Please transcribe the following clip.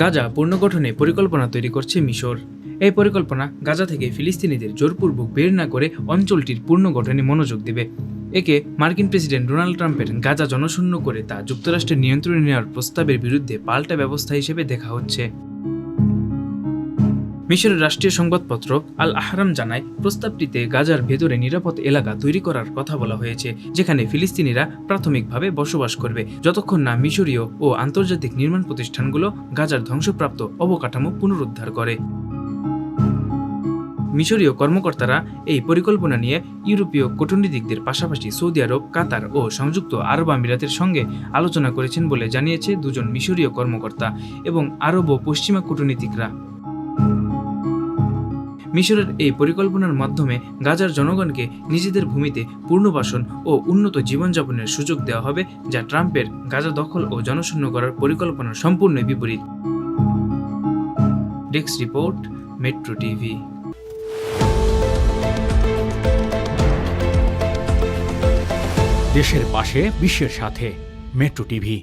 গাজা পুনর্গঠনে পরিকল্পনা তৈরি করছে মিশর। এই পরিকল্পনা গাজা থেকে ফিলিস্তিনিদের জোরপূর্বক বের না করে অঞ্চলটির পুনর্গঠনে মনোযোগ দেবে। একে মার্কিন প্রেসিডেন্ট ডোনাল্ড ট্রাম্পের গাজা জনশূন্য করে তা যুক্তরাষ্ট্রের নিয়ন্ত্রণে নেওয়ার প্রস্তাবের বিরুদ্ধে পাল্টা ব্যবস্থা হিসেবে দেখা হচ্ছে। মিশরের রাষ্ট্রীয় সংবাদপত্র আল আহরাম জানায়, প্রস্তাবটিতে গাজার ভেতরে নিরাপদ এলাকা তৈরি করার কথা বলা হয়েছে, যেখানে ফিলিস্তিনিরা প্রাথমিকভাবে বসবাস করবে। যতক্ষণ না মিশরীয় ও আন্তর্জাতিক নির্মাণ প্রতিষ্ঠানগুলো গাজার ধ্বংসপ্রাপ্ত অবকাঠামো পুনরুদ্ধার করে। মিশরীয় কর্মকর্তারা এই পরিকল্পনা নিয়ে ইউরোপীয় কূটনীতিকদের পাশাপাশি সৌদি আরব, কাতার ও সংযুক্ত আরব আমিরাতের সঙ্গে আলোচনা করেছেন বলে জানিয়েছে দুজন মিশরীয় কর্মকর্তা এবং আরব ও পশ্চিমা কূটনীতিকরা। মিশরের এই পরিকল্পনার মাধ্যমে গাজার জনগণকে নিজেদের ভূমিতে পুনর্বাসন ও উন্নত জীবনযাপনের সুযোগ দেওয়া হবে, যা ট্রাম্পের গাজা দখল ও জনশূন্য করার পরিকল্পনার সম্পূর্ণ বিপরীত। Desk report, Metro TV. দেশের পাশে, বিশ্বের সাথে, মেট্রো টিভি।